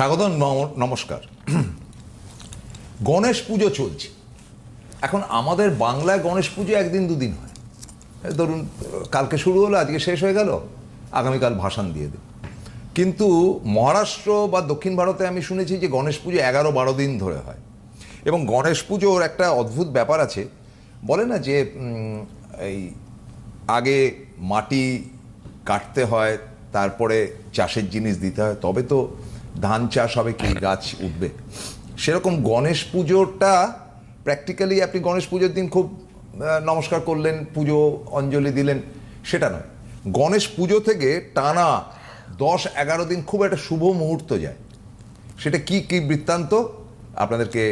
স্বাগত নম- নমস্কার। গণেশ পুজো চলছে। এখন আমাদের বাংলায় গণেশ পুজো একদিন দুদিন হয়। ধরুন, কালকে শুরু হলো, আজকে শেষ হয়ে গেল, আগামীকাল ভাসান দিয়ে দেব। কিন্তু মহারাষ্ট্র বা দক্ষিণ ভারতে আমি শুনেছি যে গণেশ পুজো এগারো বারো দিন ধরে হয়। এবং গণেশ পুজোর একটা অদ্ভুত ব্যাপার আছে। বলে না যে এই আগে মাটি কাটতে হয়, তারপরে চাষের জিনিস দিতে হয়, তবে তো ধান চাষ হবে কি গাছ উঠবে। সেরকম গণেশ পুজোটা প্র্যাকটিক্যালি আপনি গণেশ পুজোর দিন খুব নমস্কার করলেন, পুজো অঞ্জলি দিলেন, সেটা নয়। গণেশ পুজো থেকে টানা দশ এগারো দিন খুব একটা শুভ মুহূর্ত যায়। সেটা কি কি বৃত্তান্ত আপনাদেরকে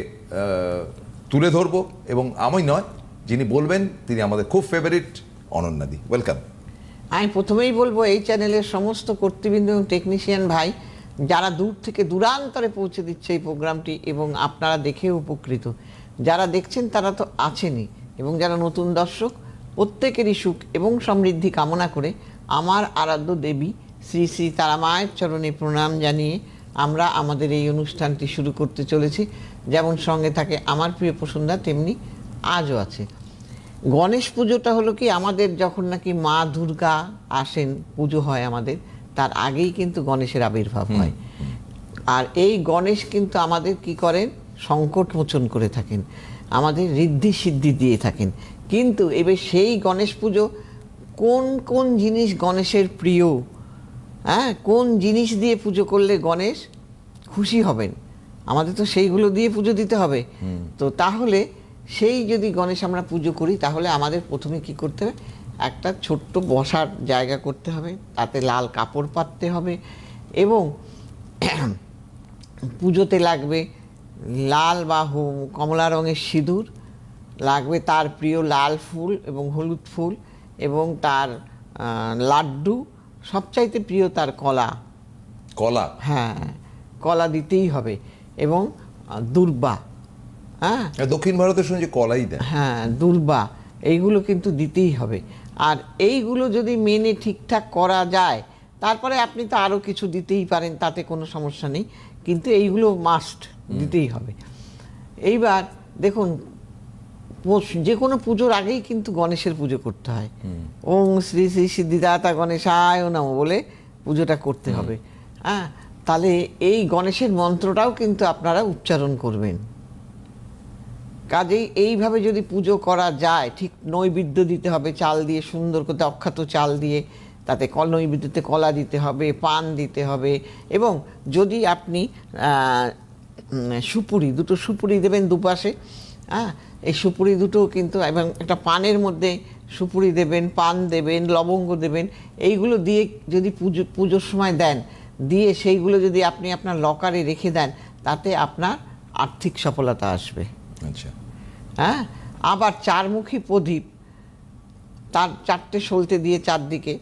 তুলে ধরবো এবং আমি নয়, যিনি বলবেন তিনি আমাদের খুব ফেভারিট অনন্যাদি ওয়েলকাম আমি প্রথমেই বলব, এই চ্যানেলের সমস্ত কর্তৃবৃন্দ এবং টেকনিশিয়ান ভাই যারা দূর থেকে দূরান্তরে পৌঁছে দিচ্ছে এই প্রোগ্রামটি এবং আপনারা দেখে উপকৃত। যারা দেখছেন তারা তো আছেনই এবং যারা নতুন দর্শক, প্রত্যেকেরই সুখ এবং সমৃদ্ধি কামনা করে আমার আরাধ্য দেবী শ্রী শ্রী তারা মায়ের চরণে প্রণাম জানিয়ে আমরা আমাদের এই অনুষ্ঠানটি শুরু করতে চলেছি। যেমন সঙ্গে থাকে আমার প্রিয় প্রসন্দা তেমনি আজও আছে। গণেশ পুজোটা হলো কি, আমাদের যখন নাকি মা দুর্গা আসেন, পুজো হয় আমাদের তার আগেই কিন্তু গণেশের আবির্ভাব হয়। আর এই গণেশ কিন্তু আমাদের কি করেন? সংকট মোচন করে থাকেন। আমাদের ঋদ্ধি সিদ্ধি দিয়ে থাকেন। কিন্তু এবার সেই গণেশ পুজো কোন কোন জিনিস গণেশের প্রিয়? হ্যাঁ কোন জিনিস দিয়ে পুজো করলে গণেশ খুশি হবেন? আমাদের তো সেইগুলো দিয়ে পুজো দিতে হবে। তো তাহলে সেই যদি গণেশ আমরা পুজো করি তাহলে আমাদের প্রথমে কি করতে হবে? একটা ছোট্ট বসার জায়গা করতে হবে তাতে লাল কাপড় পাততে হবে এবং পুজোতে লাগবে লাল বা কমলা রঙের সিঁদুর লাগবে তার প্রিয় লাল ফুল এবং হলুদ ফুল এবং তার লাড্ডু সবচাইতে প্রিয় তার কলা। কলা? হ্যাঁ কলা দিতেই হবে এবং দুর্বা হ্যাঁ? দক্ষিণ ভারতে শুনেছি কলাই দেয়। হ্যাঁ দুর্বা এইগুলো কিন্তু দিতেই হবে। আর এইগুলো যদি মেনে ঠিকঠাক করা যায় তারপরে আপনি তো আরও কিছু দিতেই পারেন তাতে কোনো সমস্যা নেই। কিন্তু এইগুলো মাস্ট দিতেই হবে। এইবার দেখুন যে কোনো পুজোর আগেই কিন্তু গণেশের পুজো করতে হয়। ওং শ্রী শ্রী সিদ্ধিদাতা গণেশায় নম বলে পুজোটা করতে হবে। হ্যাঁ তাহলে এই গণেশের মন্ত্রটাও কিন্তু আপনারা উচ্চারণ করবেন। কাজেই এইভাবে যদি পুজো করা যায়, ঠিক নৈবেদ্য দিতে হবে, চাল দিয়ে সুন্দর করে অক্ষত চাল দিয়ে, তাতে কল, নৈবেদ্যতে কলা দিতে হবে, পান দিতে হবে এবং যদি আপনি সুপুরি, দুটো সুপুরি দেবেন দুপাশে হ্যাঁ এই সুপুরি দুটো কিন্তু, এবং একটা পানের মধ্যে সুপুরি দেবেন, পান দেবেন, লবঙ্গ দেবেন, এইগুলো দিয়ে যদি পুজো, পুজোর সময় দেন, দিয়ে সেইগুলো যদি আপনি আপনার লকারে রেখে দেন, তাতে আপনার আর্থিক সফলতা আসবে। আচ্ছা। হ্যাঁ? আবার চারমুখী প্রদীপ। তার চারটে সলতে দিয়ে চারদিকে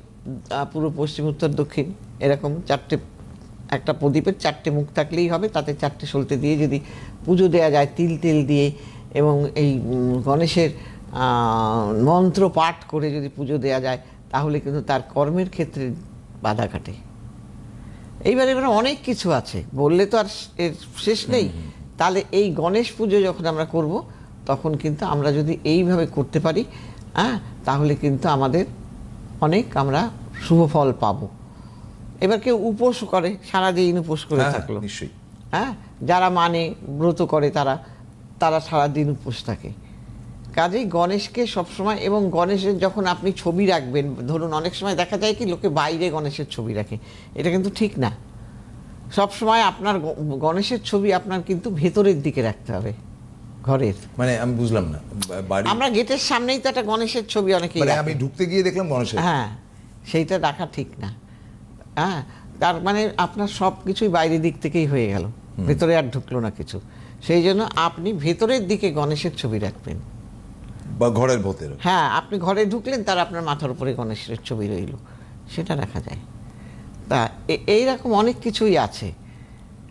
পূর্ব পশ্চিম উত্তর দক্ষিণ এরকম চারটে একটা প্রদীপের চারটে মুখ থাকলেই হবে। তাতে চারটে সলতে দিয়ে যদি পুজো দেওয়া যায় তিল তিল দিয়ে এবং এই গণেশের মন্ত্র পাঠ করে যদি পুজো দেওয়া যায় তাহলে কিন্তু তার কর্মের ক্ষেত্রে বাধা কাটে। এইবার এবার অনেক কিছু আছে। বললে তো আর এর শেষ নেই। তাহলে এই গণেশ পুজো যখন আমরা করব তখন কিন্তু আমরা যদি এইভাবে করতে পারি হ্যাঁ তাহলে কিন্তু আমাদের অনেক আমরা শুভ ফল পাব। এবার কেউ উপোস করে সারাদিন উপোস করে হ্যাঁ, থাকল। নিশ্চয়ই। হ্যাঁ যারা মানে ব্রত করে তারা তারা সারাদিন উপোস থাকে। কাজেই গণেশকে সবসময় এবং গণেশের যখন আপনি ছবি রাখবেন ধরুন অনেক সময় দেখা যায় কি লোকে বাইরে গণেশের ছবি রাখে। এটা কিন্তু ঠিক না। সব সময় আপনার গণেশের ছবি আপনার কিন্তু ভেতরের দিকে রাখতে হবে ঘরের। মানে আমি বুঝলাম না বাড়ি আমরা গেটের সামনেই তো একটা গণেশের ছবি অনেকেই মানে আমি ঢুকতে গিয়ে দেখলাম গণেশের। হ্যাঁ সেইটা রাখা ঠিক না। হ্যাঁ তার মানে আপনার সব কিছুই বাইরের দিক থেকেই হয়ে গেল ভেতরে আর ঢুকলো না কিছু। সেই জন্য আপনি ভেতরের দিকে গণেশের ছবি রাখবেন। বা ঘরের ভেতরে। হ্যাঁ আপনি ঘরে ঢুকলেন তার আপনার মাথার উপরে গণেশের ছবি রইল সেটা রাখা যায়। তা এইরকম অনেক কিছুই আছে।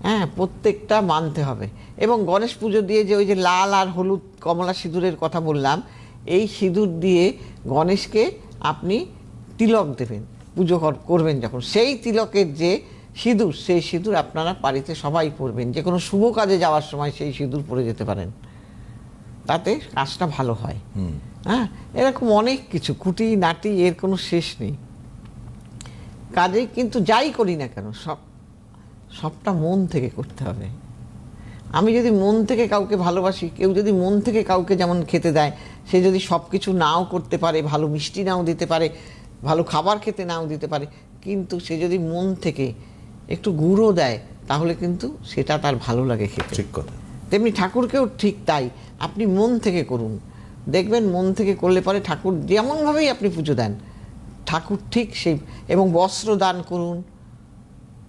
হ্যাঁ প্রত্যেকটা মানতে হবে। এবং গণেশ পুজো দিয়ে যে ওই যে লাল আর হলুদ কমলা সিঁদুরের কথা বললাম এই সিঁদুর দিয়ে গণেশকে আপনি তিলক দেবেন পুজো কর- করবেন যখন। সেই তিলকের যে সিঁদুর সেই সিঁদুর আপনারা বাড়িতে সবাই পরবেন। যে কোনো শুভ কাজে যাওয়ার সময় সেই সিঁদুর পরে যেতে পারেন। তাতে কাজটা ভালো হয়। হ্যাঁ এরকম অনেক কিছু। কুটি নাটি এর কোনো শেষ নেই। কাজে কিন্তু যাই করি না কেন সব সবটা মন থেকে করতে হবে। আমি যদি মন থেকে কাউকে ভালোবাসি কেউ যদি মন থেকে কাউকে যেমন খেতে দেয় সে যদি সব কিছু নাও করতে পারে ভালো মিষ্টি নাও দিতে পারে ভালো খাবার খেতে নাও দিতে পারে কিন্তু সে যদি মন থেকে একটু গুঁড়ো দেয় তাহলে কিন্তু সেটা তার ভালো লাগে খেতে। ঠিক কথা। তেমনি ঠাকুরকেও ঠিক তাই। আপনি মন থেকে করুন। দেখবেন মন থেকে করলে পরে ঠাকুর যেমনভাবেই আপনি পুজো দেন ঠাকুর ঠিক সেই এবং বস্ত্র দান করুন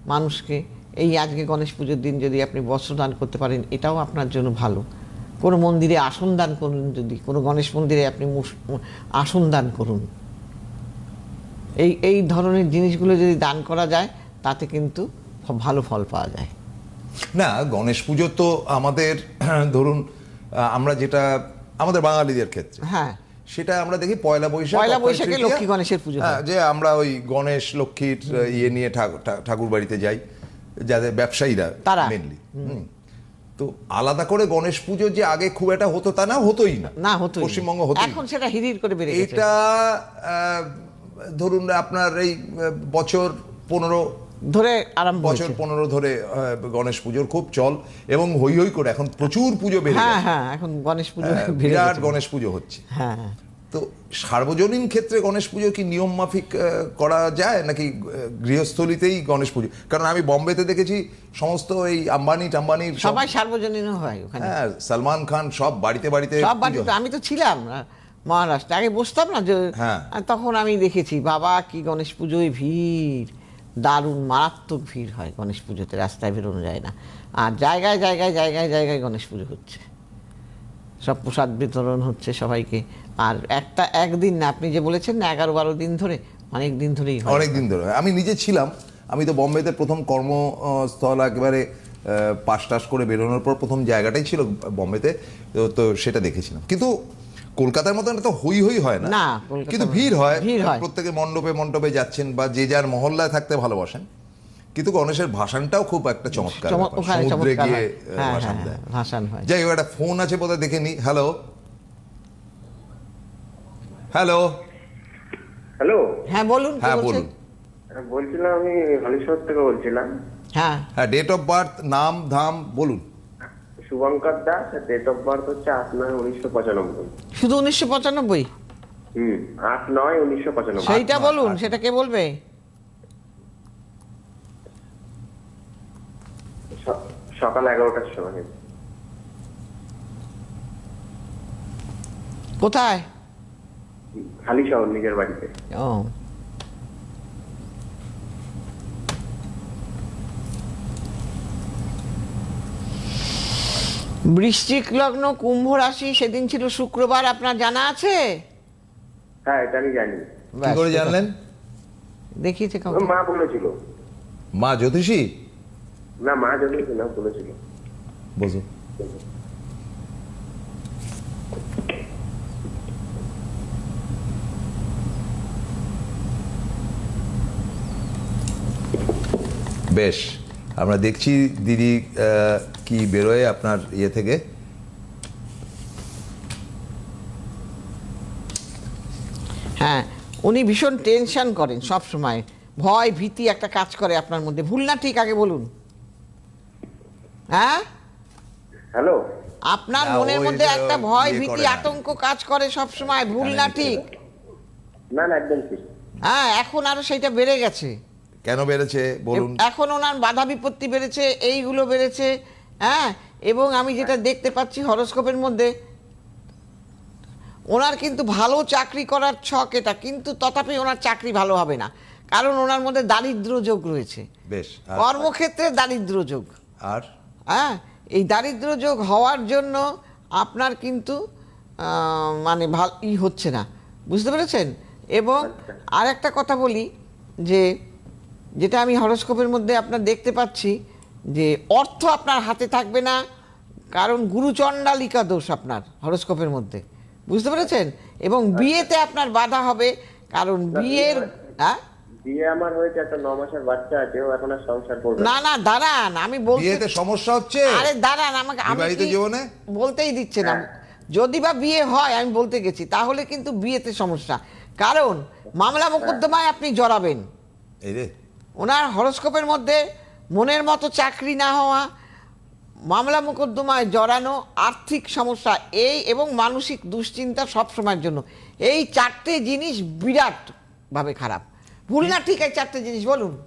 মানুষকে। এই আজকে গণেশ পুজোর দিন যদি আপনি বস্ত্র দান করতে পারেন এটাও আপনার জন্য ভালো। কোনো মন্দিরে আসন দান করুন যদি কোনো গণেশ মন্দিরে আপনি মুস- আসন দান করুন। এই এই ধরনের জিনিসগুলো যদি দান করা যায় তাতে কিন্তু ভালো ফল পাওয়া যায়। না গণেশ পুজো তো আমাদের ধরুন আমরা যেটা আমাদের বাঙালিদের ক্ষেত্রে। হ্যাঁ। সেটা আমরা দেখি পয়লা বৈশাখ পয়লা বৈশাখে লক্ষ্মী গণেশের পুজো হ্যাঁ, যে আমরা ওই গণেশ লক্ষ্মীর ইয়ে নিয়ে ঠাকুর বাড়িতে যাই যাদের ব্যবসায়ীরা তারা। মেনলি তো আলাদা করে গণেশ পুজো যে আগে খুব একটা হতো তা না হতোই না। না হতো পশ্চিমবঙ্গ হতো এখন সেটা হিরির করে বেড়ে গেছে। এটা আহ, ধরুন আপনার এই বছর পনেরো ধরে আরম্ভ বছর পনেরো ধরে গণেশ পুজোর খুব চল এবং হই হই করে এখন প্রচুর পুজো বেড়ে হ্যাঁ হ্যাঁ এখন গণেশ পুজো বিরাট গণেশ পুজো হচ্ছে। হ্যাঁ হ্যাঁ। তো সার্বজনীন ক্ষেত্রে গণেশ পুজো কি নিয়ম মাফিক করা যায় নাকি গৃহস্থলিতেই গণেশ পুজো? কারণ আমি বম্বেতে দেখেছি সমস্ত এই আম্বানি টাম্বানির সব- সবাই সার্বজনীন হয় ওখানে। হ্যাঁ সালমান খান সব বাড়িতে বাড়িতে সব বাড়ি পুজো তো হয়। আমি তো ছিলাম মহারাষ্ট্রে। আগে বসতাম না যে হ্যাঁ। তখন আমি দেখেছি বাবা কি গণেশ পুজোয় ভিড়। দারুণ, মারাত্মক ভিড় হয় গণেশ পুজোতে, রাস্তায় বেরোনো যায় না। আর জায়গায় জায়গায় জায়গায় জায়গায় গণেশ পুজো হচ্ছে। সব প্রসাদ বিতরণ হচ্ছে সবাইকে। আর একটা, একদিন না, আপনি যে বলেছেন না, এগারো, বারো দিন ধরে, অনেক দিন ধরেই অনেক দিন ধরে আমি নিজে ছিলাম, আমি তো বম্বেতে প্রথম কর্মস্থল একেবারে পাশ টাস করে বেরোনোর পর প্রথম জায়গাটাই ছিল বম্বেতে তো সেটা দেখেছিলাম। কিন্তু কলকাতার মতন তো হই হই হয় না। না, কিন্তু ভিড় হয়। প্রত্যেকে মণ্ডপে মণ্ডপে যাচ্ছেন বা যে যার মহল্লায় থাকতে ভালোবাসেন। কিন্তু গণেশের ভাষণটাও খুব একটা চমৎকার সমুদ্রে গিয়ে হয়। হ্যাঁ, ভাষণ হ্যাঁ, দেয়। ভাষণ হয়। যাই হোক একটা ফোন আছে বোধহয় দেখে নি। হ্যালো। হ্যালো। হ্যালো। হ্যাঁ বলুন হ্যাঁ বলুন বলছিলাম আমি হলিশহর থেকে বলছিলাম। হ্যাঁ। হ্যাঁ ডেট অফ বার্থ নাম ধাম বলুন। Shubhankar Das date of birth হচ্ছে আট নয় উনিশশো পঁচানব্বই। শুধু উনিশশো পঁচানব্বই? হুম আট নয় উনিশশো পঁচানব্বই। সেইটা বলুন সেটা কে বলবে? সকাল এগারোটার সময়। কোথায়? খালি শহর নিজের বাড়িতে। ও। বৃশ্চিক লগ্ন কুম্ভ রাশি সেদিন ছিল শুক্রবার আপনার জানা আছে? হ্যাঁ এটা আমি জানি। কি করে জানলেন? দেখিয়েছে কাউকে মা বলেছিল। মা জ্যোতিষী? না মা জানিয়েছে না বলেছিল। বসো। বেশ আমরা দেখছি দিদি আহ, কি বেরোয় আপনার ইয়ে থেকে? হ্যাঁ উনি ভীষণ টেনশন করেন সব সময়। ভয় ভীতি একটা কাজ করে আপনার মধ্যে। ভুল না ঠিক আগে বলুন। হ্যাঁ? হ্যালো? আপনার মনের মধ্যে একটা ভয় ইয়ে ভীতি আতঙ্ক কাজ করে সব সময়। ভুল না ঠিক। না না একদম ঠিক। হ্যাঁ এখন আরও সেইটা বেড়ে গেছে। কেন বেড়েছে? বলুন। এখন ওনার বাধা বিপত্তি বেড়েছে এইগুলো বেড়েছে। হ্যাঁ এবং আমি যেটা দেখতে পাচ্ছি হরস্কোপের মধ্যে ওনার কিন্তু ভালো চাকরি করার ছক এটা কিন্তু তথাপি ওনার চাকরি ভালো হবে না। কারণ ওনার মধ্যে দারিদ্র যোগ রয়েছে। বেশ কর্মক্ষেত্রে দারিদ্র যোগ। আর? হ্যাঁ এই দারিদ্র যোগ হওয়ার জন্য আপনার কিন্তু মানে ভালো ই হচ্ছে না। বুঝতে পেরেছেন? এবং আর একটা কথা বলি যে যেটা আমি হরস্কোপের মধ্যে আপনার দেখতে পাচ্ছি যে অর্থ আপনার হাতে থাকবে না কারণ গুরুচণ্ডালিকা দোষ আপনার হরস্কোপের মধ্যে। বুঝতে পেরেছেন? এবং বিয়েতে আপনার বাধা হবে কারণ বিয়ের হ্যাঁ? বিয়ে আমার হয়েছে একটা ন মাসের বাচ্চা আছে ও এখন আর সংসার করবে না। না না দাঁড়ান আমি বলতে বিয়েতে সমস্যা হচ্ছে? আরে দাঁড়ান আমাকে বিবাহিত জীবনে? বলতেই দিচ্ছে না। যদি বা বিয়ে হয় আমি বলতে গেছি তাহলে কিন্তু বিয়েতে সমস্যা। কারণ মামলা মোকদ্দমায় আপনি জড়াবেন। এই রে। ওনার হরস্কোপের মধ্যে মনের মতো চাকরি না হওয়া মামলা মোকদ্দমায় জড়ানো আর্থিক সমস্যা এই এবং মানসিক দুশ্চিন্তা সবসময়ের জন্য। এই চারটে জিনিস বিরাটভাবে খারাপ। ভুল না ঠিক এই চারটে জিনিস বলুন।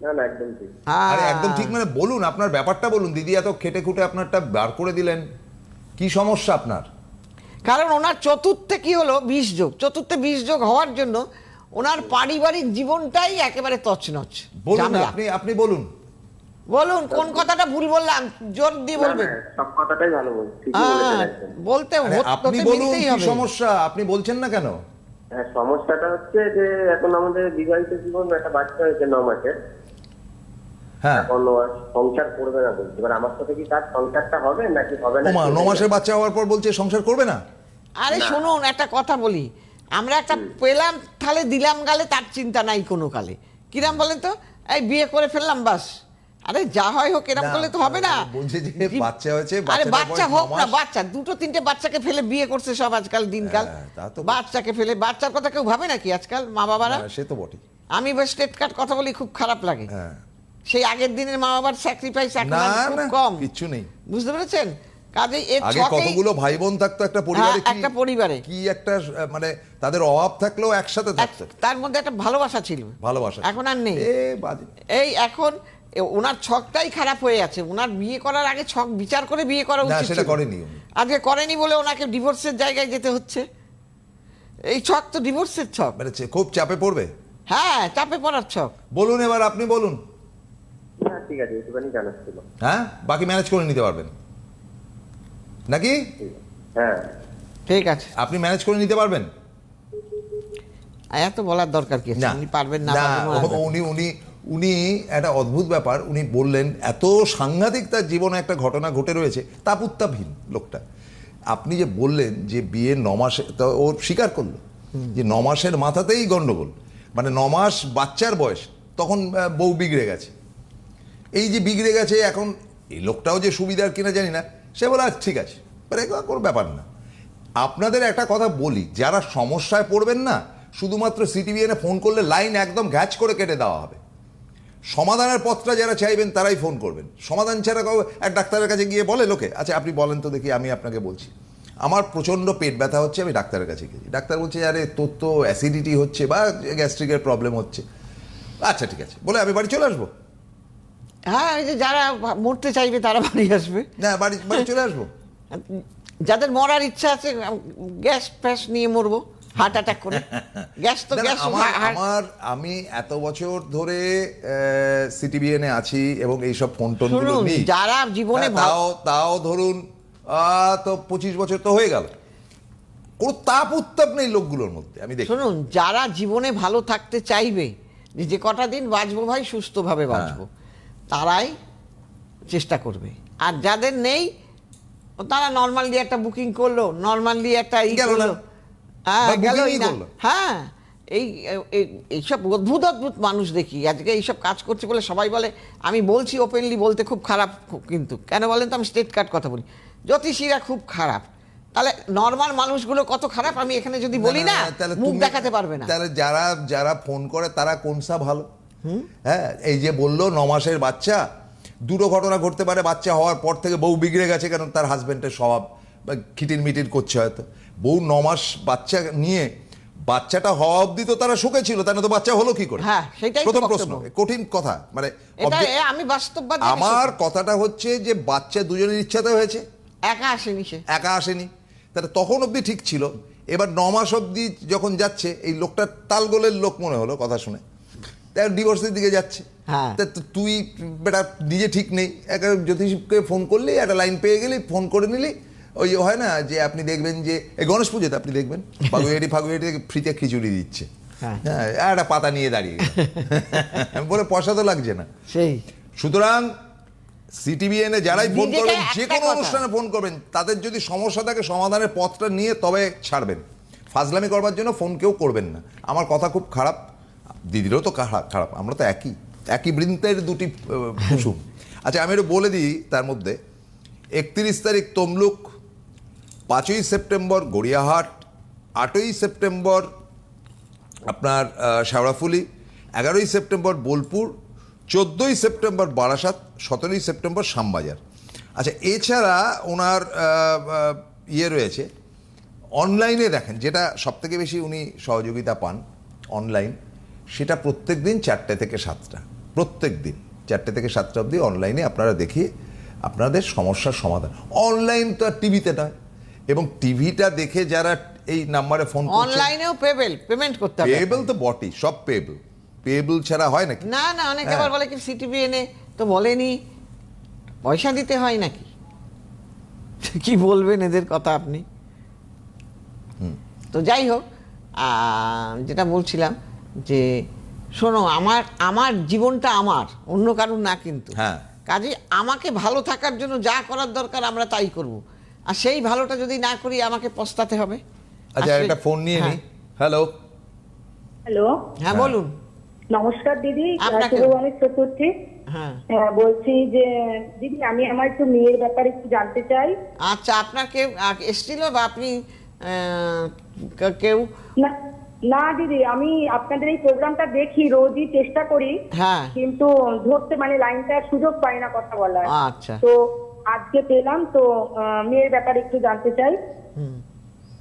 না না একদম ঠিক। আরে হ্যাঁ। একদম ঠিক মানে বলুন আপনার ব্যাপারটা বলুন। দিদি এত খেটে খুঁটে আপনারটা বার করে দিলেন। কি সমস্যা আপনার? কারণ ওনার চতুর্থে কি হলো? বিষ যোগ। চতুর্থে বিষ যোগ হওয়ার জন্য ওনার পারিবারিক জীবনটাই একেবারে তছনছ। বলুন আপনি আপনি বলুন। বলুন কোন কথাটা ভুল বললাম? জোর দিয়ে বলবেন। সব কথাটাই ভালো বলছি হ্যাঁ। বলতে আপনি বলুন কি সমস্যা? আপনি বলছেন না কেন? হ্যাঁ সমস্যাটা হচ্ছে যে এখন আমাদের বিবাহিত জীবন একটা বাচ্চা হয়েছে ন মাসের। হ্যাঁ। এখন সংসার করবে না বলছে। এবার আমার সাথে কি তার সংসারটা হবে নাকি হবে না? ন মাসের বাচ্চা হওয়ার পর বলছে সংসার করবে না? আরে শুনুন একটা কথা বলি। আমরা একটা পেলাম তাহলে দিলাম গালে তার চিন্তা নাই কোনো কালে কিরাম বলেন তো? এই বিয়ে করে ফেললাম বাস। আরে যা হয় হোক এরকম করলে তো হবে না। বলছে যে বাচ্চা হয়েছে, আরে বাচ্চা হোক না বাচ্চা দুটো তিনটে বাচ্চাকে ফেলে বিয়ে করছে সব আজকাল দিনকাল। হ্যাঁ, বাচ্চাকে ফেলে বাচ্চার কথা কেউ ভাবে নাকি আজকাল মা বাবারা? হ্যাঁ, সে তো বটে আমি স্টেট কার্ড কথা বলি খুব খারাপ লাগে। হ্যাঁ। সেই আগের দিনের মা বাবার স্যাক্রিফাইস এখন খুব কম। কিচ্ছু নেই। বুঝতে পেরেছেন? কাজে এর আগে কতগুলো ভাই বোন থাকতো? একটা পরিবারে হ্যাঁ, একটা পরিবারে। কি একটা মানে তাদের অভাব থাকলেও একসাথে থাকতো তার মধ্যে একটা ভালোবাসা ছিল। ভালোবাসা এখন আর নেই। এই এখন ওনার ছকটাই খারাপ হয়ে আছে ওনার বিয়ে করার আগে ছক বিচার করে বিয়ে করা উচিত সেটা করেনি আজকে করেনি বলে ওনাকে ডিভোর্সের জায়গায় যেতে হচ্ছে। এই ছক তো ডিভোর্সের ছক। মানে খুব চাপে পড়বে? হ্যাঁ চাপে পড়ার ছক। বলুন এবার আপনি বলুন। হ্যাঁ ঠিক আছে একটুখানি জানার ছিল হ্যাঁ বাকি ম্যানেজ করে নিতে পারবেন। নাকি? ঠিক আছে। হ্যাঁ। ঠিক আছে। আপনি ম্যানেজ করে নিতে পারবেন? এত বলার দরকার কি না। উনি পারবেন না। উনি উনি উনি একটা অদ্ভুত ব্যাপার। উনি বললেন এত সাংঘাতিক তার জীবনে একটা ঘটনা ঘটে রয়েছে তাপুত্তাভীন লোকটা। আপনি যে বললেন যে বিয়ে ন মাসে তা ও স্বীকার করল যে ন মাসের মাথাতেই গন্ডগোল মানে ন মাস বাচ্চার বয়স তখন বউ বিগড়ে গেছে। এই যে বিগড়ে গেছে এখন এই লোকটাও যে সুবিধার কিনা জানি না। সে বলে আচ্ছা, ঠিক আছে। মানে কোনো ব্যাপার না। আপনাদের একটা কথা বলি যারা সমস্যায় পড়বেন না শুধুমাত্র সিটিভিএনে ফোন করলে লাইন একদম ঘ্যাচ করে কেটে দেওয়া হবে। সমাধানের পথটা যারা চাইবেন তারাই ফোন করবেন। সমাধান ছাড়া কাউ এক ডাক্তারের কাছে গিয়ে বলে লোকে আচ্ছা আপনি বলেন তো দেখি আমি আপনাকে বলছি। আমার প্রচণ্ড পেট ব্যথা হচ্ছে আমি ডাক্তারের কাছে গেছি। ডাক্তার বলছে আরে তোর তো অ্যাসিডিটি হচ্ছে বা গ্যাস্ট্রিকের প্রবলেম হচ্ছে। আচ্ছা ঠিক আছে। বলে আমি বাড়ি চলে আসব? হ্যাঁ এই যে যারা মরতে চাইবে তারা বাড়ি আসবে। না বাড়ি বাড়ি চলে আসব? যাদের মরার ইচ্ছা আছে গ্যাস ফ্যাস নিয়ে মরবো হার্ট অ্যাটাক করে। গ্যাস তো না, না, গ্যাস আমার আমি এত বছর ধরে সিটিবিএনে আছি এবং এইসব ফোন টোনগুলো যারা জীবনে হ্যাঁ, তাও তাও ধরুন আহ, তো পঁচিশ বছর তো হয়ে গেল। কোনো তাপ উত্তাপ নেই লোকগুলোর মধ্যে আমি দেখি। শুনুন যারা জীবনে ভালো থাকতে চাইবে যে কটা দিন বাঁচবো ভাই সুস্থভাবে হ্যাঁ। বাঁচবো। তারাই চেষ্টা করবে। আর যাদের নেই তারা নর্মালি একটা বুকিং করল নর্মালি একটা ই করল। হ্যাঁ করল। হ্যাঁ এই এই- এইসব অদ্ভুত অদ্ভুত মানুষ দেখি। আজকে এইসব কাজ করছে বলে সবাই বলে আমি বলছি ওপেনলি বলতে খুব খারাপ কিন্তু। কেন বলেন তো? আমি স্টেট কার্ড কথা বলি। জ্যোতিষীরা খুব খারাপ। তাহলে নর্মাল মানুষগুলো কত খারাপ? আমি এখানে যদি বলি না তাহলে মুখ দেখাতে পারবে না। তাহলে যারা যারা ফোন করে তারা কোনসা ভালো? হ্যাঁ এই যে বলল ন মাসের বাচ্চা দুটো ঘটনা ঘটতে পারে বাচ্চা হওয়ার পর থেকে বউ বিগড়ে গেছে কারণ তার হাজবেন্ডের স্বভাব বা খিটির মিটির করছে হয়তো। বউ ন মাস বাচ্চা নিয়ে বাচ্চাটা হওয়া অবধি তো তারা সুখে ছিল তাহলে তো বাচ্চা হলো কি করে? হ্যাঁ, সেটাই প্রথম প্রশ্ন কঠিন কথা মানে আমি বাস্তববাদী আমার কথাটা হচ্ছে যে বাচ্চা দুজনের ইচ্ছাতে হয়েছে। একা আসেনি সে। একা আসেনি। তাহলে তখন অবধি ঠিক ছিল। এবার ন মাস অবধি যখন যাচ্ছে এই লোকটা তালগোলের লোক মনে হলো কথা শুনে। ডিভোর্সের দিকে যাচ্ছে। হ্যাঁ। তা তুই বেটা নিজে ঠিক নেই। একা জ্যোতিষকে ফোন করলি একটা লাইন পেয়ে গেলি ফোন করে নিলি। ওই হয় না যে আপনি দেখবেন যে এই গণেশ পুজোতে আপনি দেখবেন ফাগুয়াটি ফাগুয়াটি ফ্রিতে খিচুড়ি দিচ্ছে। হ্যাঁ। হ্যাঁ একটা পাতা নিয়ে দাঁড়িয়ে। বলে পয়সা তো লাগছে না। সেই। সুতরাং সিটিভিএনে যারাই ফোন করবেন একটা যে কোনো অনুষ্ঠানে ফোন করবেন তাদের যদি সমস্যা থাকে সমাধানের পথটা নিয়ে তবে ছাড়বেন। ফাজলামি করবার জন্য ফোন কেউ করবেন না। আমার কথা খুব খারাপ। দিদিরও তো খারাপ আমরা তো একই একই বৃন্তের দুটি কুসুম। আচ্ছা আমি একটু বলে দিই তার মধ্যে একত্রিশ তারিখ তমলুক পাঁচই সেপ্টেম্বর গড়িয়াহাট আটই সেপ্টেম্বর আপনার আহ, শেওড়াফুলি এগারোই সেপ্টেম্বর বোলপুর চোদ্দোই সেপ্টেম্বর বারাসাত সতেরোই সেপ্টেম্বর শ্যামবাজার। আচ্ছা এছাড়া ওনার ইয়ে রয়েছে অনলাইনে দেখেন যেটা সবথেকে বেশি উনি সহযোগিতা পান অনলাইন। সেটা প্রত্যেক দিন চারটে থেকে সাতটা। প্রত্যেক দিন চারটে থেকে সাতটা অবধি অনলাইনে আপনারা দেখিয়ে আপনাদের সমস্যার সমাধান। অনলাইন তো আর টিভিতে নয়। এবং টিভিটা দেখে যারা এই নাম্বারে ফোন অনলাইনেও পেবেল পেমেন্ট করতে হবে পেবেল তো বটেই সব পেবেল পেবেল ছাড়া হয় নাকি? না না অনেকে হ্যাঁ। আবার বলে কি সিটিভি এনে তো বলেনি পয়সা দিতে হয় নাকি? কি বলবেন এদের কথা আপনি? তো যাই হোক আহ, যেটা বলছিলাম যে শোনো আমার আমার জীবনটা আমার অন্য কারণ না কিন্তু। হ্যাঁ। কাজে আমাকে ভালো থাকার জন্য যা করার দরকার আমরা তাই করব। আর সেই ভালোটা যদি না করি আমাকে পস্তাতে হবে। আচ্ছা একটা ফোন নিয়ে নি। হ্যালো হ্যালো হ্যাঁ বলুন। নমস্কার দিদি। আপনাকে- চতুর্থী। হ্যাঁ। হ্যাঁ, বলছি যে দিদি আমি আমার একটু মেয়ের ব্যাপারে একটু জানতে চাই। আচ্ছা আপনার কেউ এসেছিল বা আপনি আহ, কেউ? না না দিদি আমি আপনাদের এই প্রোগ্রামটা দেখি রোজই চেষ্টা করি হ্যাঁ। কিন্তু ধরতে মানে লাইনটার সুযোগ পাই না কথা বলার। আচ্ছা। তো আজকে পেলাম তো মেয়ের ব্যাপারে একটু জানতে চাই। হুম।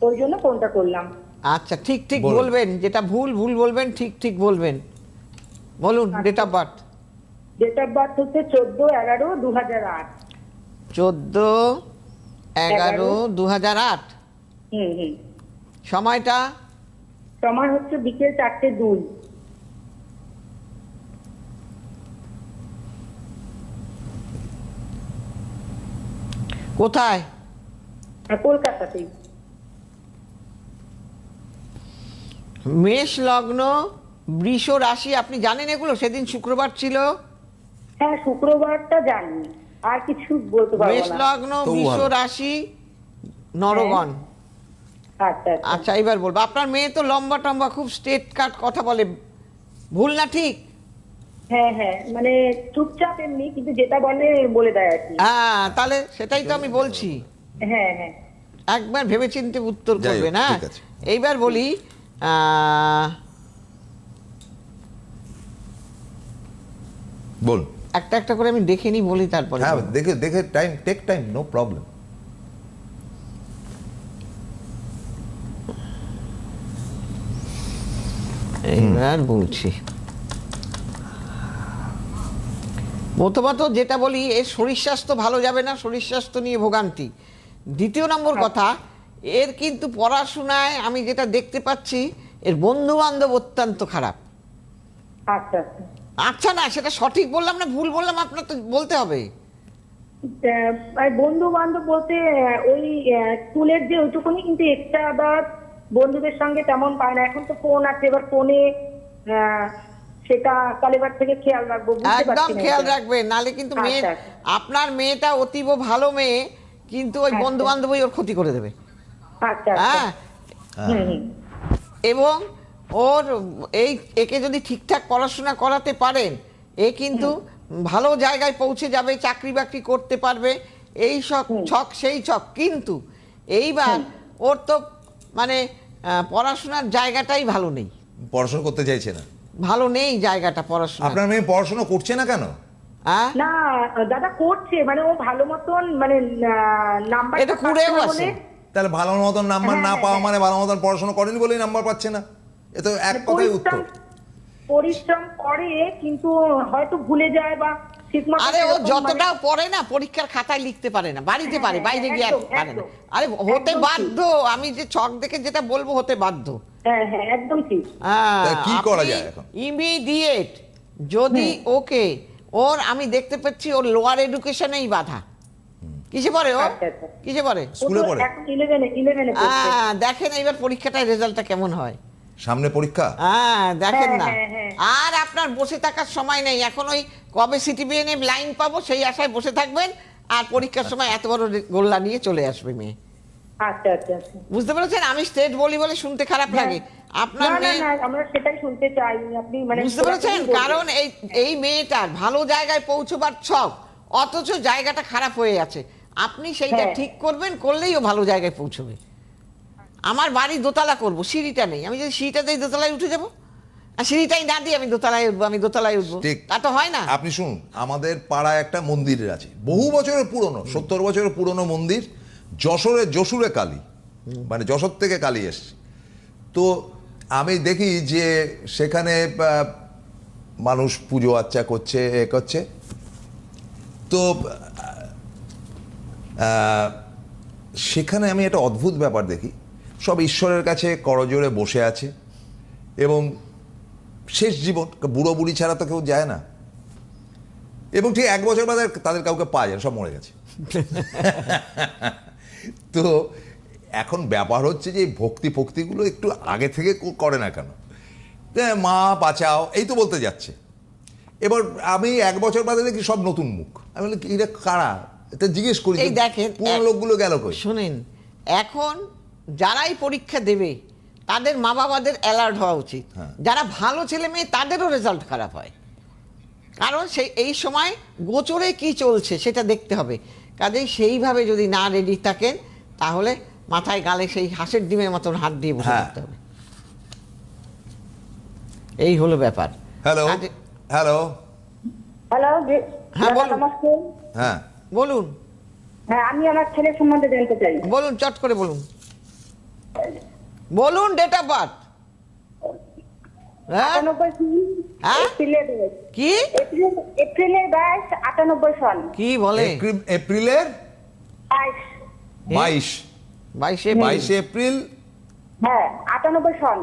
ওই জন্য ফোনটা করলাম। আচ্ছা ঠিক ঠিক বলবেন যেটা ভুল ভুল বলবেন ঠিক ঠিক বলবেন। বলুন date of birth date of birth হচ্ছে চোদ্দ এগারো দু হাজার আট। চোদ্দ এগারো দু হাজার আট। হুম হুম। সময়টা? সময় হচ্ছে বিকেল চারটে দুই। কোথায়? আর কলকাতাতেই। মেষ লগ্ন বৃষ রাশি আপনি জানেন এগুলো? সেদিন শুক্রবার ছিল। হ্যাঁ শুক্রবারটা জানি। আর কিছু বলতে মেষ পারব না। লগ্ন বৃষ রাশি নরগণ। আচ্ছা আচ্ছা। আচ্ছা এবার বলব। আপনার মেয়ে তো লম্বা টম্বা খুব স্ট্রেট কাট কথা বলে। ভুল না ঠিক? হ্যাঁ হ্যাঁ মানে চুপচাপ এমনি কিন্তু যেটা বলে বলে দেয় আর কি। হ্যাঁ তাহলে সেটাই তো আমি বলছি। হ্যাঁ হ্যাঁ। একবার ভেবেচিন্তে উত্তর করবে না? এইবার বলি আহ, বল একটা একটা করে আমি দেখে নিই বলি তারপরে। হ্যাঁ দেখে দেখে time take time no problem এইবার বলছি। প্রথমত যেটা বলি এর শরীর স্বাস্থ্য ভালো যাবে না শরীর স্বাস্থ্য নিয়ে ভোগান্তি। দ্বিতীয় নম্বর কথা এর কিন্তু পড়াশোনায় আমি যেটা দেখতে পাচ্ছি এর বন্ধু বান্ধব অত্যন্ত খারাপ। আচ্ছা আচ্ছা। আচ্ছা না সেটা সঠিক বললাম না ভুল বললাম আপনার তো বলতে হবে। বন্ধু বান্ধব বলতে ওই স্কুলের যে ওইটুকুনি কিন্তু এক্সট্রা আবার বন্ধুদের সঙ্গে তেমন পায় না। এখন তো ফোন আছে এবার ফোনে সেটা থেকে খেয়াল রাখব একদম খেয়াল। নালে কিন্তু মেয়ে আচ্ছা, আচ্ছা। আপনার মেয়েটা অতীব ভালো মেয়ে কিন্তু ওই আচ্ছা। বন্ধু বান্ধবই ওর ক্ষতি করে দেবে। আচ্ছা আচ্ছা। হ্যাঁ? এবং ওর এই একে যদি ঠিকঠাক পড়াশোনা করাতে পারেন এ কিন্তু ভালো জায়গায় পৌঁছে যাবে চাকরি বাকরি করতে পারবে এই সব ছক সেই ছক। কিন্তু এইবার ওর তো মানে পড়াশোনার জায়গাটাই ভালো নেই। পড়াশোনা করতে চাইছে না। ভালো নেই জায়গাটা পড়াশোনা আপনার মেয়ে পড়াশোনা করছে না কেন? হ্যাঁ না দাদা করছে মানে ও ভালো মতন মানে নাম্বার এটা কুড়েও আছে। তাহলে ভালো মতন নাম্বার না হ্যাঁ, পাওয়া হ্যাঁ। মানে ভালো মতন পড়াশোনা করেনি বলেই নাম্বার পাচ্ছে না। এ তো এক কথাই উত্তর। পরিশ্রম করে কিন্তু হয়তো ভুলে যায় বা আরে ও সেরকম মানে- পড়ে না পরীক্ষার খাতায় লিখতে পারে না বাড়িতে পারে হ্যাঁ, বাইরে গিয়ে পারে না। আরে হতে বাধ্য আমি যে ছক দেখে যেটা বলব হতে বাধ্য। হ্যাঁ হ্যাঁ একদম ঠিক। কি করা যায় এখন? ইমিডিয়েট যদি ওকে ওর আমি দেখতে পাচ্ছি ওর লোয়ার এডুকেশনেই বাধা। কিসে পড়ে ও? আচ্ছা, আচ্ছা। কিসে পড়ে? স্কুলে পড়ে? দেখেন এইবার পরীক্ষাটায় রেজাল্টটা কেমন হয়। সামনে পরীক্ষা? হ্যাঁ দেখেন হ্যাঁ, না। হ্যাঁ, হ্যাঁ। আর আপনার বসে থাকার সময় নেই। এখন ওই কবে সিটিবিএনএ লাইন পাবো সেই আশায় বসে থাকবেন আর পরীক্ষার সময় এত বড় গোল্লা নিয়ে চলে আসবে মেয়ে। আচ্ছা আচ্ছা আচ্ছা। বুঝতে পেরেছেন? আমি স্টেট বলি বলে শুনতে খারাপ লাগে। আপনার না না মেয়ে আমরা সেটাই শুনতে চাই। আপনি মানে বুঝতে পেরেছেন? কারণ এই এই মেয়েটার ভালো জায়গায় পৌঁছবার ছক অথচ জায়গাটা খারাপ হয়ে আছে। আপনি সেইটা। ঠিক করবেন করলেই ও ভালো জায়গায় পৌঁছবে। আমার বাড়ি দোতলা করব সিঁড়িটা নেই। আমি যদি সিঁড়িটাতেই দোতলায় উঠে যাব? আর সিঁড়িটাই না দিয়ে আমি দোতলায় উঠবো আমি দোতলায় উঠবো। ঠিক। তা তো হয় না। আপনি শুনুন আমাদের পাড়ায় একটা মন্দির আছে বহু বছরের পুরনো সত্তর বছরের পুরনো মন্দির যশোরে যশোরে কালী মানে যশোর থেকে কালী এসছে। তো আমি দেখি যে সেখানে আহ, মানুষ পুজো আচ্চা করছে এ করছে। তো আহ, সেখানে আমি একটা অদ্ভুত ব্যাপার দেখি। সব ঈশ্বরের কাছে করজোরে বসে আছে এবং শেষ জীবন বুড়ো বুড়ি ছাড়া তো কেউ যায় না। এবং ঠিক এক বছর বাদে তাদের কাউকে পাওয়া যায় সব মরে গেছে। তো এখন ব্যাপার হচ্ছে যে এই ভক্তি ফক্তিগুলো একটু আগে থেকে করে না কেন? এ, মা বাঁচাও এই তো বলতে যাচ্ছে। এবার আমি এক বছর বাদে দেখি সব নতুন মুখ। আমি বলি এরা কারা? এটা জিজ্ঞেস করি এক- লোকগুলো গেল কই? শুনেন এখন যারাই পরীক্ষা দেবে তাদের মা বাবাদের অ্যালার্ট হওয়া উচিত। হ্যাঁ। যারা ভালো ছেলে মেয়ে তাদেরও রেজাল্ট খারাপ হয়। কারণ সেই এই সময় গোচরে কি চলছে সেটা দেখতে হবে। কাজেই সেইভাবে যদি না রেডি থাকেন তাহলে মাথায় গালে সেই হাঁসের ডিমের মতন হাত দিয়ে বসে হ্যাঁ। থাকতে হবে। এই হলো ব্যাপার। হ্যালো হ্যালো হ্যালো হ্যাঁ, বলুন। হ্যাঁ। বলুন। হ্যাঁ আমি আমার ছেলের সম্বন্ধে জানতে চাই। বলুন চট করে বলুন। বলুন ডেট অফ বার্থ হ্যাঁ? আটানব্বই সাল হ্যাঁ? কি? এপ্রিলের আটানব্বই সাল কি বলে? এপ্রিলের? বাইশ। বাইশ। বাইশে বাইশে এপ্রিল। হ্যাঁ আটানব্বই সাল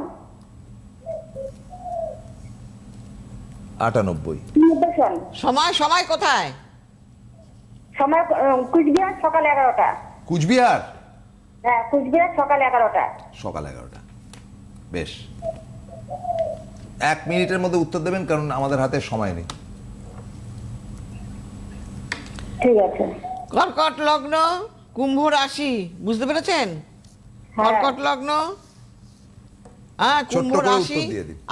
আটানব্বই। নব্বই সময় সময় কোথায়? সময় কুচবিহার সকাল এগারোটা। কুচবিহার? হ্যাঁ কুচবিহার সকাল এগারোটা সকাল এগারোটা। বেশ। এক মিনিটের মধ্যে উত্তর দেবেন কারণ আমাদের হাতে সময় নেই। ঠিক আছে। কর্কট লগ্ন কুম্ভ রাশি বুঝতে পেরেছেন? হ্যাঁ। কর্কট লগ্ন। হ্যাঁ কুম্ভ রাশি।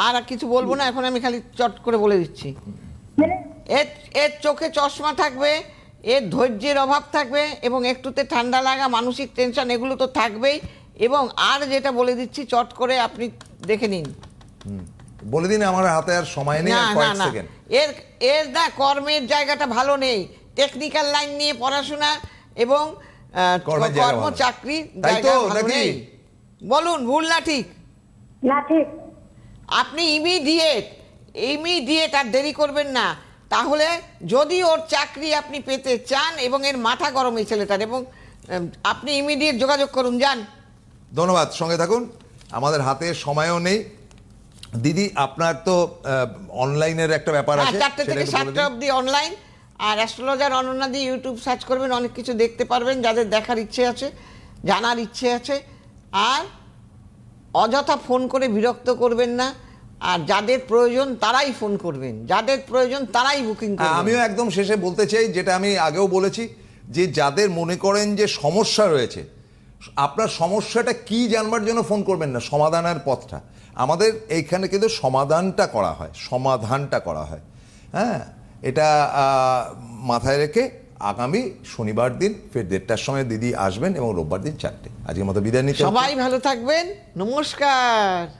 আর কিছু বলব না এখন আমি খালি চট করে বলে দিচ্ছি। মানে এর এর চোখে চশমা থাকবে এর ধৈর্যের অভাব থাকবে এবং একটুতে ঠান্ডা লাগা মানসিক টেনশন এগুলো তো থাকবেই। এবং আর যেটা বলে দিচ্ছি চট করে আপনি দেখে নিন। বলে দিন আমার হাতে আর সময় নেই কয়েক সেকেন্ড। এর এর না কর্মের জায়গাটা ভালো নেই। টেকনিক্যাল লাইন নিয়ে পড়াশোনা এবং কর্ম চাকরি তাই জায়গা তো, ভালো নাকি? নেই। বলুন ভুল না ঠিক? না ঠিক। আপনি ইমিডিয়েট ইমিডিয়েট আর দেরি করবেন না। তাহলে যদি ওর চাকরি আপনি পেতে চান এবং এর মাথা গরম এই ছেলেটার এবং আপনি ইমিডিয়েট যোগাযোগ করুন যান। ধন্যবাদ সঙ্গে থাকুন। আমাদের হাতে সময়ও নেই। দিদি আপনার তো অনলাইনের একটা ব্যাপার হ্যাঁ আছে চারটে থেকে সাতটা। অবধি অনলাইন আর অ্যাস্ট্রোলজার অনন্যা দিয়ে ইউটিউব সার্চ করবেন অনেক কিছু দেখতে পারবেন যাদের দেখার ইচ্ছে আছে জানার ইচ্ছে আছে। আর অযথা ফোন করে বিরক্ত করবেন না। আর যাদের প্রয়োজন তারাই ফোন করবেন। যাদের প্রয়োজন তারাই বুকিং হ্যাঁ, করবেন আমিও একদম শেষে বলতে চাই যেটা আমি আগেও বলেছি যে যাদের মনে করেন যে সমস্যা রয়েছে আপনার সমস্যাটা কি জানবার জন্য ফোন করবেন না সমাধানের পথটা। আমাদের এইখানে কিন্তু সমাধানটা করা হয় সমাধানটা করা হয়। হ্যাঁ এটা মাথায় রেখে আগামী শনিবার দিন ফের দেড়টার সময় দিদি আসবেন এবং রোববার দিন চারটে। আজকের মতো বিদায় নিতে সবাই ভালো থাকবেন নমস্কার।